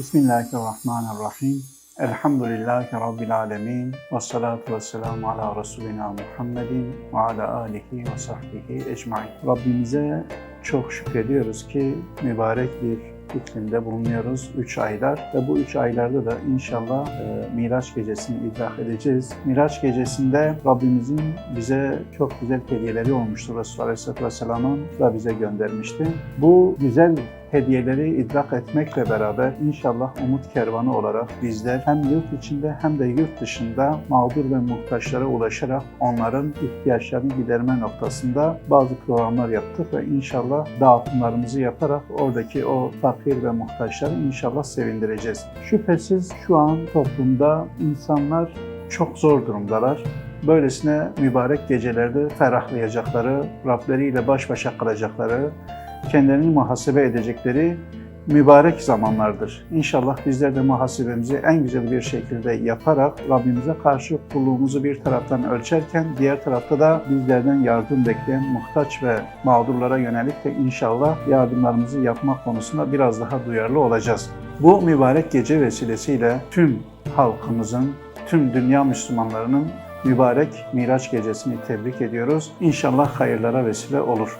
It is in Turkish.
Bismillahirrahmanirrahim. Elhamdülillahi Rabbil alemin. Ve salatu ve selamu ala Resulina Muhammedin ve ala alihi ve sahbihi ecmain. Rabbimize çok şükrediyoruz ki mübarek bir iklimde bulunuyoruz 3 aylar ve bu 3 aylarda da inşallah e, Miraç gecesini idrak edeceğiz. Miraç gecesinde Rabbimizin bize çok güzel hediyeleri olmuştu. Resulullah Aleyhisselatü Vesselam'ın da bize göndermişti. Bu güzel hediyeleri idrak etmekle beraber inşallah umut kervanı olarak bizler hem yurt içinde hem de yurt dışında mağdur ve muhtaçlara ulaşarak onların ihtiyaçlarını giderme noktasında bazı programlar yaptık ve inşallah dağıtımlarımızı yaparak oradaki o fakir ve muhtaçları inşallah sevindireceğiz. Şüphesiz şu an toplumda insanlar çok zor durumdalar. Böylesine mübarek gecelerde ferahlayacakları, Rableriyle baş başa kalacakları, kendilerini muhasebe edecekleri mübarek zamanlardır. İnşallah bizler de muhasebemizi en güzel bir şekilde yaparak Rabbimize karşı kulluğumuzu bir taraftan ölçerken diğer tarafta da bizlerden yardım bekleyen muhtaç ve mağdurlara yönelik de inşallah yardımlarımızı yapmak konusunda biraz daha duyarlı olacağız. Bu mübarek gece vesilesiyle tüm halkımızın, tüm dünya Müslümanlarının mübarek Miraç gecesini tebrik ediyoruz. İnşallah hayırlara vesile olur.